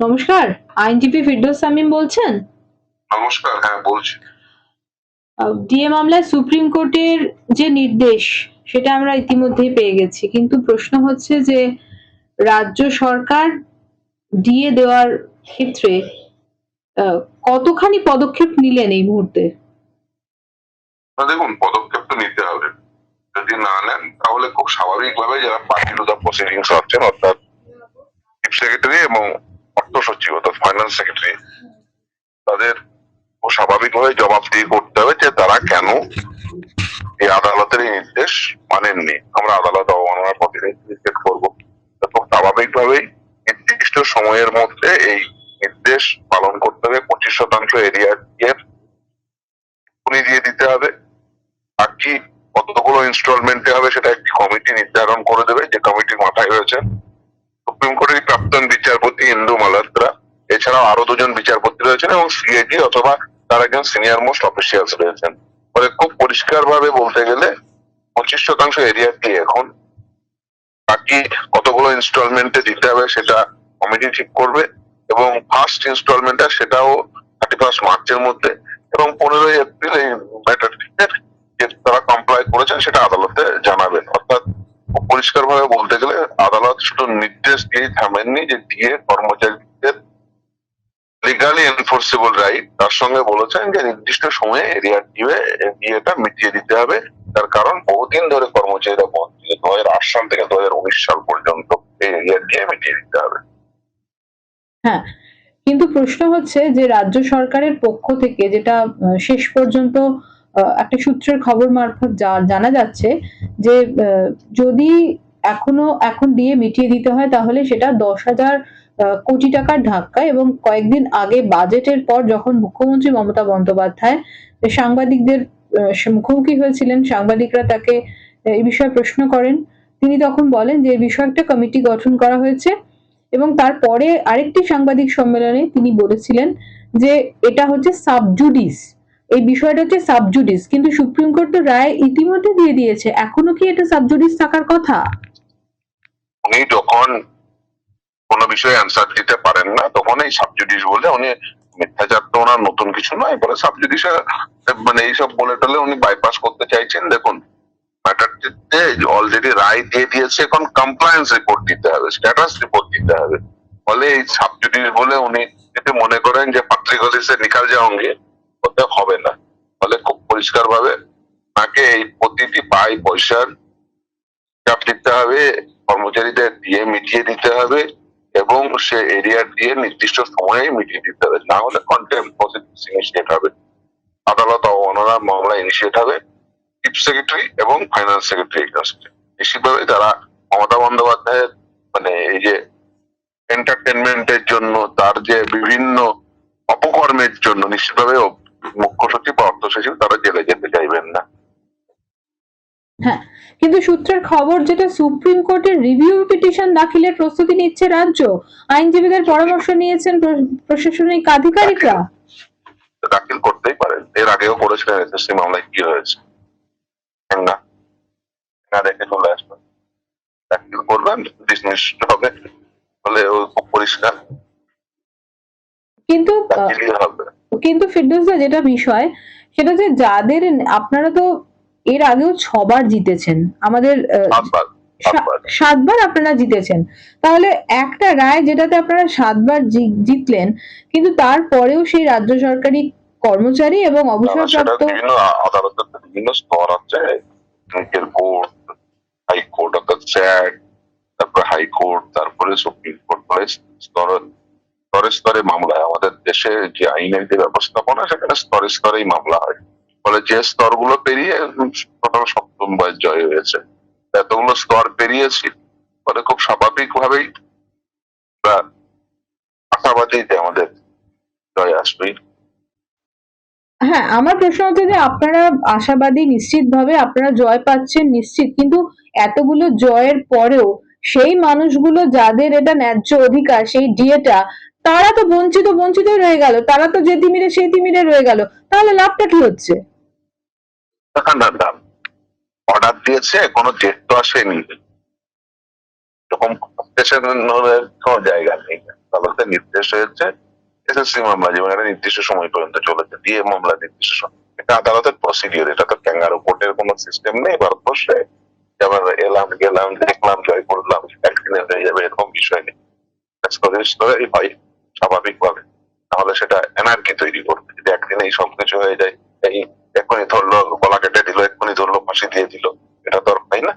নমস্কার আইনজীবী ফিরদৌস সামিম বলছেন? নমস্কার হ্যাঁ বলছি। ডিএ মামলায় সুপ্রিম কোর্টের যে নির্দেশ সেটা আমরা ইতিমধ্যেই পেয়ে গেছি। কিন্তু প্রশ্ন হচ্ছে যে রাজ্য সরকার ডিএ দেওয়ার ক্ষেত্রে কতখানি পদক্ষেপ নিলেন এই মুহূর্তে? দেখুন পদক্ষেপ তো নিতে হবে। যদি না নেন তাহলে খুব স্বাভাবিকভাবে যারা পার্টি টু দ্য প্রসিডিংস হচ্ছেন অর্থাৎ চিফ সেক্রেটারি এবং অর্থ সচিব অর্থাৎ ফাইন্যান্স সেক্রেটারি তাদের স্বাভাবিকভাবে জবাবদিহি করতে হবে যে তারা কেন এই আদালতের এই নির্দেশ মানেননি। আমরা আদালত অবমাননার প্রতিনিধি করব। খুব স্বাভাবিকভাবেই নির্দিষ্ট সময়ের মধ্যে এই নির্দেশ পালন করতে হবে। পঁচিশ শতাংশ এরিয়া দিয়ে উনি দিয়ে দিতে হবে। বাকি কতগুলো ইনস্টলমেন্টে হবে সেটা একটি কমিটি নির্ধারণ করে দেবে। যে কমিটির মাথায় রয়েছে সুপ্রিম কোর্টের প্রাক্তন বিচারপতি ইন্দু মালাত্রা এছাড়াও আরও দুজন বিচারপতি রয়েছেন এবং সিএজি অথবা তার একজন সিনিয়র মোস্ট অফিসিয়ালস রয়েছেন। ফলে খুব পরিষ্কার ভাবে বলতে গেলে পঁচিশ শতাংশ এরিয়া দিয়ে এখন বাকি কতগুলো ইনস্টলমেন্টে দিতে হবে সেটা কমিটি ঠিক করবে এবং ফার্স্ট ইনস্টলমেন্টটা সেটাও থার্টি ফার্স্ট মার্চের মধ্যে এবং পনেরোই এপ্রিল এই ম্যাটারটিতে যে তারা কমপ্লাই করেছেন সেটা আদালতে জানাবেন অর্থাৎ পরিষ্কার ভাবে বলতে গেলে নির্দেশ থামেননি যে দিয়ে কর্মচারীদের লিগালি এনফোর্সেবল রাইট তার সঙ্গে বলেছেন যে নির্দিষ্ট সময়ে এরিয়া দিয়ে বিয়েটা মিটিয়ে দিতে হবে। তার কারণ বহুদিন ধরে কর্মচারীরা বলছে দু হাজার আট সাল থেকে দু হাজার উনিশ সাল পর্যন্ত এই এরিয়া দিয়ে মিটিয়ে দিতে হবে। হ্যাঁ কিন্তু প্রশ্ন হচ্ছে যে রাজ্য সরকারের পক্ষ থেকে যেটা শেষ পর্যন্ত একটা সূত্রের খবর মারফত জানা যাচ্ছে যে যদি এখনও এখন দিয়ে মিটিয়ে দিতে হয়, তাহলে সেটা দশ হাজার কোটি টাকার ধাক্কা এবং কয়েকদিন আগে বাজেটের পর যখন মুখ্যমন্ত্রী মমতা বন্দ্যোপাধ্যায় সাংবাদিকদের মুখোমুখি হয়েছিলেন, সাংবাদিকরা তাকে এই বিষয়ে প্রশ্ন করেন, তিনি তখন বলেন যে বিষয়ে একটা কমিটি গঠন করা হয়েছে এবং তারপরে আরেকটি সাংবাদিক সম্মেলনে তিনি বলেছিলেন যে এটা হচ্ছে সাবজুডিস, এই বিষয়টা হচ্ছে সাবজুডিস, কিন্তু সুপ্রিম কোর্ট তো রায় ইতিমধ্যে দিয়ে দিয়েছে, এখনও কি এটা সাবজুডিস থাকার কথা? উনি যখন কোনো বিষয়ে অ্যান্সার দিতে পারেন না, তখন এই সাবজুডিস বলে উনি মিথ্যাচার তো ওনার নতুন কিছু নয় বলে সাবজুডিসে মানে এইসব বলে টলে উনি বাইপাস করতে চাইছেন। দেখুন ম্যাটারটিতে অলরেডি রায় দিয়ে দিয়েছে, এখন কমপ্লায়েন্স রিপোর্ট দিতে হবে স্ট্যাটাস রিপোর্ট দিতে হবে। ফলে এই সাবজুডিস বলে উনি যদি মনে করেন যে পাত্রিকলি সে নিকাল যাওঙ্গে, ওতে হবে না। ফলে খুব পরিষ্কার ভাবে তাকে এই প্রতিটি পাই পয়সার চাপ দিতে হবে। কর্মচারীদের দিয়ে মিটিয়ে দিতে হবে এবং সে এরিয়া দিয়ে নির্দিষ্ট সময়ে মিটিয়ে দিতে হবে। না হলে কন্টেম্প প্রসিডিংস ইনিশিয়েট হবে। আদালত অবমাননার মামলা ইনিশিয়েট হবে। চিফ সেক্রেটারি এবং ফাইন্যান্স সেক্রেটারি কাছে নিশ্চিতভাবে তারা মমতা বন্দ্যোপাধ্যায়ের মানে এই যে এন্টারটেনমেন্টের জন্য, তার যে বিভিন্ন অপকর্মের জন্য নিশ্চিতভাবে মুখ্য সচিব বা অর্থ সচিব তারা জেলে যেতে চাইবেন না। হ্যাঁ কিন্তু সূত্রের খবর যেটা সুপ্রিম কোর্টের রিভিউ পিটিশন দাখিলের প্রস্তুতি নিচ্ছে রাজ্য। আইনজীবীদের পরামর্শ নিয়েছেন প্রশাসনিক আধিকারিকরা। দাখিল করতেই পারেন। এর আগেও করেছিলেন এসএসসি মামলায় কি হয়েছে। না? না দেখে চলে আসবেন দাখিল করবেন ডিসমিস হবে বলে ও খুব পরিষ্কার। কিন্তু কিন্তু ফিরদৌসা যেটা বিষয় সেটা যে যাদের আপনারা তো এর আগেও ছবার জিতেছেন। আমাদের সাতবার আপনারা জিতেছেন। তাহলে একটা রায় যেটাতে আপনারা সাতবার জিতলেন কিন্তু তারপরেও সেই রাজ্য সরকারি কর্মচারী এবং অবসরপ্রাপ্ত বিভিন্ন আদালতের বিভিন্ন স্তর আছে। নিচের কোর্ট হাইকোর্ট অর্থাৎ স্যাট তারপরে হাইকোর্ট তারপরে সুপ্রিম কোর্ট বলে স্তর স্তরে স্তরে মামলা আমাদের দেশে যে আইনের যে ব্যবস্থাপনা সেখানে স্তরে স্তরেই মামলা হয়। যে স্তরগুলো পেরিয়ে টোটাল সপ্তম বার জয় হয়েছে। এতগুলো স্তর পেরিয়েছি, ফলে খুব স্বাভাবিক ভাবেই আশাবাদী যে আমাদের জয় আসবেই। হ্যাঁ আমার প্রশ্ন হচ্ছে যে আপনারা আশাবাদী নিশ্চিতভাবে আপনারা জয় পাচ্ছেন নিশ্চিত, কিন্তু এতগুলো জয়ের পরেও সেই মানুষগুলো যাদের এটা ন্যায্য অধিকার, সেই ডিএটা, তারা তো বঞ্চিত বঞ্চিত রয়ে গেল, তারা তো যে তিমিরে সেই তিমিরে রয়ে গেল, তাহলে লাভটা কি হচ্ছে? অর্ডার দিয়েছে, কোনো ডেট তো আসেনি। এরকম কোনো জায়গা নেই। নির্দেশ হয়েছে এসএসসি মামলা যেমন একটা নির্দিষ্ট সময় পর্যন্ত চলেছে ডিএ মামলা নির্দিষ্ট সময় এটা আদালতের প্রসিডিওর এটা তো ক্যাঙ্গারু কোর্টের কোনো সিস্টেম নেই ভারতবর্ষে। যেমন এলাম, গেলাম, দেখলাম, জয় করলাম একদিনে হয়ে যাবে, এরকম বিষয় নেই। স্তরেই হয় স্বাভাবিকভাবে। তাহলে সেটা এনার্কি তৈরি করবে, যদি একদিনে এই সবকিছু হয়ে যায়, এই এক্ষুনি ধরলো, গলা কেটে দিল, এক্ষুনি ধরলো, ফাঁসি দিয়ে দিল। এটা তো আর না।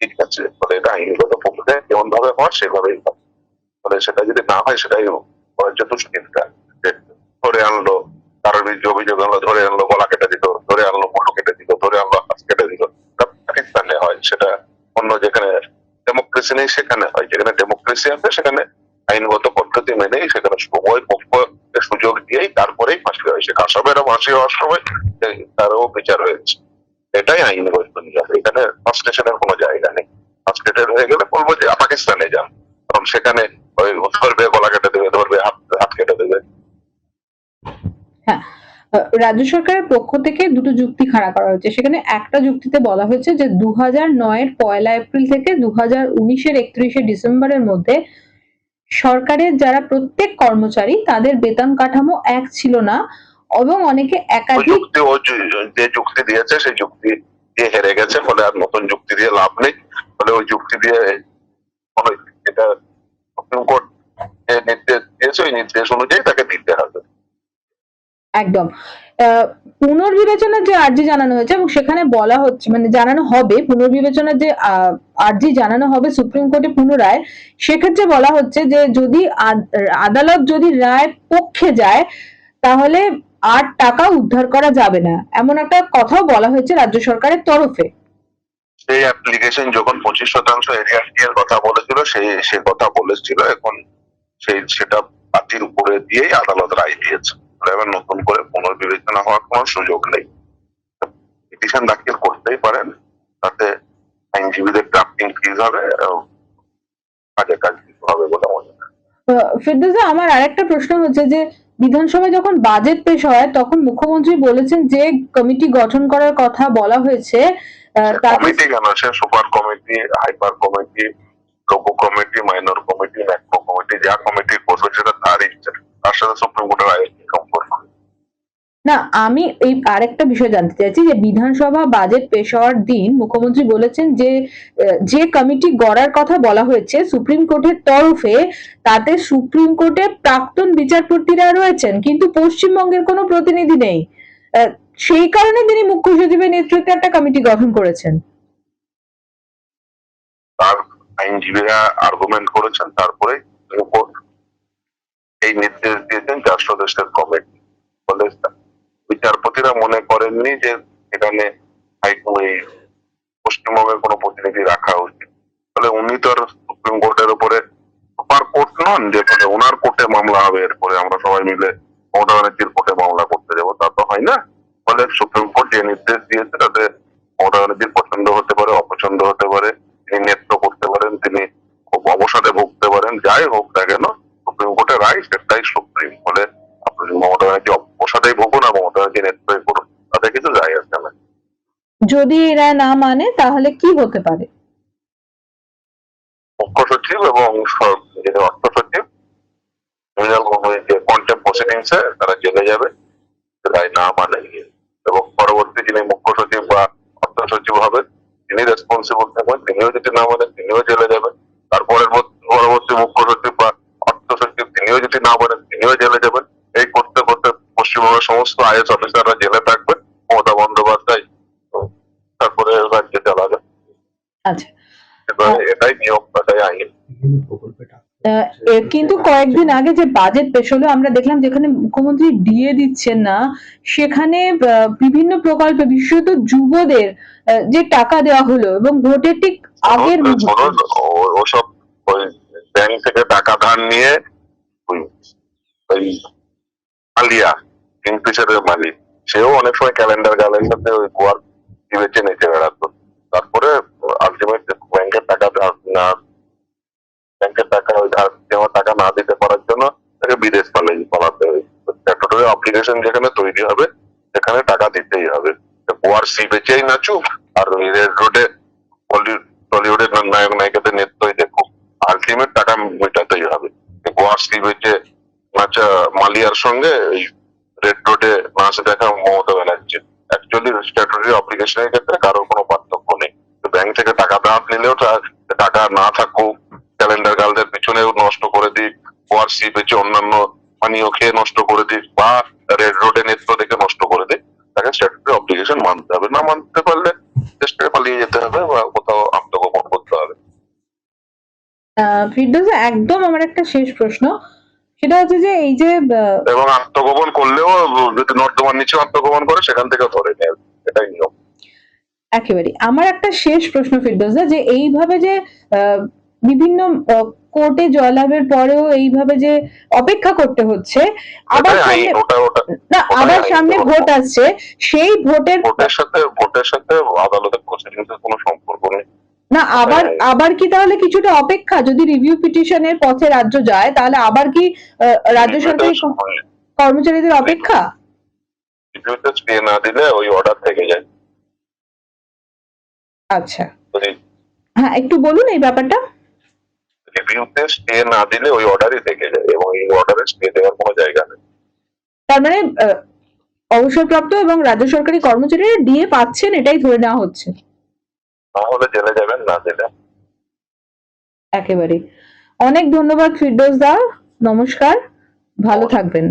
ঠিক আছে, ফলে এটা আইনগত পক্ষে কেমন ভাবে হয়, সেভাবেই হয়। ফলে সেটা যদি না হয়, সেটাই যে ধরে আনলো কারোর বিরুদ্ধে অভিযোগ আনলো, ধরে আনলো, গলা কেটে দিল, ধরে আনলো, মুঠো কেটে দিল, ধরে আনলো, হাত কেটে এটা পাকিস্তানে হয়। সেটা অন্য যেখানে ডেমোক্রেসি নেই, সেখানে হয়। যেখানে ডেমোক্রেসি আছে, সেখানে আইনগত পদ্ধতি মেনেই সেখানে সময় পক্ষকে সুযোগ দিয়েই তারপরেই ফাঁসি হয় সে ফাঁসি হওয়ার সময় তারও বিচার হয়েছে। এটাই আইনগত নিয়ম এখানে ফার্স্টেশনের কোনো জায়গা নেই। ফার্স্টেটেড হয়ে গেলে বলব যে পাকিস্তানে যান। কারণ সেখানে ওই ধরবে গলা কেটে দেবে ধরবে হাত হাত কেটে দেবে। হ্যাঁ। রাজ্য সরকারের পক্ষ থেকে দুটো যুক্তি খাড়া করা হয়েছে। সেখানে একটা যুক্তিতে বলা হয়েছে যে দু হাজার নয়ের পয়লা এপ্রিল থেকে দু হাজার উনিশের একত্রিশে ডিসেম্বরের মধ্যে সরকারের যারা প্রত্যেক কর্মচারী, তাদের বেতন কাঠামো এক ছিল না। এবং অনেকে একাধিক যে- যুক্তি দিয়েছে সেই যুক্তি দিয়ে হেরে গেছে ফলে আর নতুন যুক্তি দিয়ে লাভ নেই। ফলে ওই যুক্তি দিয়ে এটা সুপ্রিম কোর্ট যে নির্দেশ দিয়েছে ওই নির্দেশ অনুযায়ী তাকে দিতে হবে। একদম। পুনর্বিবেচনার যে আর্জি জানানো হয়েছে এবং সেখানে বলা হচ্ছে মানে জানানো হবে পুনর্বিবেচনার যে আহ, আর্জি জানানো হবে সুপ্রিম কোর্টে পুনরায় সেক্ষেত্রে বলা হচ্ছে যে যদি আদ- আদালত যদি রায় পক্ষে যায় তাহলে আর টাকা উদ্ধার করা যাবে না। এমন একটা কথাও বলা হয়েছে রাজ্য সরকারের তরফে। সেই অ্যাপ্লিকেশন যখন পঁচিশ শতাংশ এরিয়া এর কথা বলেছিল সেই সে কথা বলেছিল। এখন সেই সেটা পাতির উপরে দিয়েই আদালত রায় দিয়েছে। এবার নতুন করে পুনর্বিবেচনা হওয়ার কোনো সুযোগ নেই। পিটিশন দাখিল করতেই পারেন। তাতে আইনজীবীদের ড্রাফটিং ফিজ হবে কাজে কাজ হবে বলে মনে হয়। আমার আরেকটা প্রশ্ন হচ্ছে যে বিধানসভায় যখন বাজেট পেশ হয়, তখন মুখ্যমন্ত্রী বলেছেন যে কমিটি গঠন করার কথা বলা হয়েছে কমিটি কেন? সে super committee, hyper committee loco committee, minor committee macro committee, যা কমিটি করবে সেটা তার ইচ্ছা। তার সাথে সুপ্রিম কোর্টের কি সম্পর্ক না, আমি এই আরেকটা বিষয় জানতে চাইছি যে বিধানসভা বাজেট পেশ হওয়ার দিন মুখ্যমন্ত্রী বলেছেন যে যে কমিটি গড়ার কথা বলা হয়েছে, সুপ্রিম কোর্টের তরফে তাতে সুপ্রিম কোর্টের প্রাক্তন বিচারপতিরা রয়েছেন, কিন্তু পশ্চিমবঙ্গের কোনো প্রতিনিধি নেই। সেই কারণে তিনি মুখ্য সচিবের নেতৃত্বে একটা কমিটি গঠন করেছেন। তার আইনজীবীরা আর্গুমেন্ট করেছেন, তারপরে এই নির্দেশ দিয়েছেন চার সদস্যের কমিটি বিচারপতিরা মনে করেননি যে এখানে পশ্চিমবঙ্গের কোনো প্রতিনিধি রাখা উচিত। ফলে উনি তো আর সুপ্রিম কোর্টের উপরে সুপার কোর্ট নন যে ফলে ওনার কোর্টে মামলা হবে, এরপরে আমরা সবাই মিলে মমতা ব্যানার্জির কোর্টে মামলা করতে যাব। তা তো হয় না। ফলে সুপ্রিম কোর্ট যে নির্দেশ দিয়েছে তাতে মমতা ব্যানার্জির পছন্দ হতে পারে, অপছন্দ হতে পারে, তিনি নেত্র করতে পারেন, তিনি খুব অবসাদে ভুগতে পারেন, যাই হোক না কেন, সুপ্রিম কোর্টের রায় সেটাই সুপ্রিম। ফলে আপনি মমতা ব্যানার্জি অবসাদেই ভুগুন আর মমতা ব্যানার্জি নেত্রই করুন তাতে কিছু যায় আসে না যদি এরা না মানে তাহলে কি হতে পারে? মুখ্য সচিব এবং অর্থ সচিব তারা জেলে যাবে না মানে। এবং পরবর্তী যিনি মুখ্য সচিব বা অর্থ সচিব তিনি রেসপন্সিবল থাকবেন, তিনিও যদি না মানেন তিনিও জেলে যাবেন তারপরে পরবর্তী মুখ্য সচিব বা অর্থ সচিব, তিনিও যদি না মানেন তিনিও জেলে যাবেন। এই করতে করতে পশ্চিমবঙ্গের সমস্ত আইএস অফিসাররা জেলে থাকবে মমতা বন্দ্যোপাধ্যায় তো তারপরে রাজ্যে চালাবে আচ্ছা এবার এটাই নিয়ম এটাই আইন বিভিন্ন প্রকল্পে টাকা আহ, এ কিন্তু কয়েকদিন আগে যে বাজেট পেশ হলো আমরা দেখলাম যেখানে মুখ্যমন্ত্রী দিয়ে দিচ্ছেন না সেখানে বিভিন্ন প্রকল্পে বিশেষত যুবদের যে টাকা দেওয়া হলো এবং ভোটের ঠিক আগের ওসব ব্যাংক থেকে টাকা ধার নিয়ে ওই আলিয়া মালিক সেও অনেক সময় ক্যালেন্ডার গালের ওই গোয়ার বেচে নেচে বেড়াতো। তারপরে আলটিমেট ব্যাংকের টাকা না ব্যাংকের টাকা ওই ধার দেওয়া টাকা না দিতে পারার জন্য তাকে বিদেশ পালাই পালাতে হয়। স্ট্যাটুটরি অ্যাপ্লিকেশন যেখানে তৈরি হবে, সেখানে টাকা দিতেই হবে। গোয়ার সি বেচেই নাচুক, আর ওই রেড রোডে টলিউডের নায়ক নায়িকাদের নৃত্যই দেখুক আলটিমেট টাকা মেটাতেই হবে। গোয়ার সি বিচে আচ্ছা মালিয়ার সঙ্গে এই রেড রোডে নাচ দেখা মমতা ব্যানার্জি অ্যাকচুয়ালি স্ট্যাটুটারি অব্লিগেশনের ক্ষেত্রে কারোর কোনো পার্থক্য নেই। ব্যাংক থেকে টাকা না নিলেও টাকা না থাকুক ক্যালেন্ডার গার্লদের পিছনেও নষ্ট করে দিক গোয়ার সি বিচে অন্যান্য পানীয় খেয়ে নষ্ট করে দিক বা রেড রোডে নেত্র দেখে নষ্ট করে দিক তাকে স্ট্যাটুটারি অব্লিগেশন মানতে হবে। না মানতে পারলে দেশ থেকে পালিয়ে যেতে হবে বা কোথাও আত্মগোপন করতে হবে। ফিরদৌস একদম আমার একটা শেষ প্রশ্ন। সেটা হচ্ছে যে এই যে এবং আত্মগোপন করলেও যদি নর্দমার নিচে আত্মগোপন করে সেখান থেকে ধরে নেয়। এটাই নিয়ম। একেবারে আমার একটা শেষ প্রশ্ন ফিরদৌসা যে এইভাবে যে বিভিন্ন কোর্টে জয়লাভের পরেও এইভাবে যে অপেক্ষা করতে হচ্ছে আবার সামনে না আবার সামনে ভোট আসছে সেই ভোটের ভোটের সাথে ভোটের সাথে আদালতের প্রসিডিংসের কোনো সম্পর্ক নেই। না আবার হ্যাঁ। আবার কি তাহলে কিছুটা অপেক্ষা? যদি রিভিউ পিটিশনের পথে রাজ্য যায় তাহলে আবার কি রাজ্য সরকারি ক- কর্মচারীদের অপেক্ষা? রিভিউতে স্টে না দিলে ওই অর্ডার থেকে যায়। আচ্ছা। হ্যাঁ একটু বলুন এই ব্যাপারটা। রিভিউতে স্টে না দিলে ওই অর্ডারই থেকে যায় এবং এই অর্ডারে স্টে দেওয়ার কোনো জায়গা নেই। তার মানে অবসরপ্রাপ্ত এবং রাজ্য সরকারি কর্মচারীরা ডিএ পাচ্ছেন এটাই ধরে নেওয়া হচ্ছে। না হলে জেলে যাবেন না জেলে। একেবারে অনেক ধন্যবাদ ফিরদৌস দা নমস্কার। ভালো থাকবেন।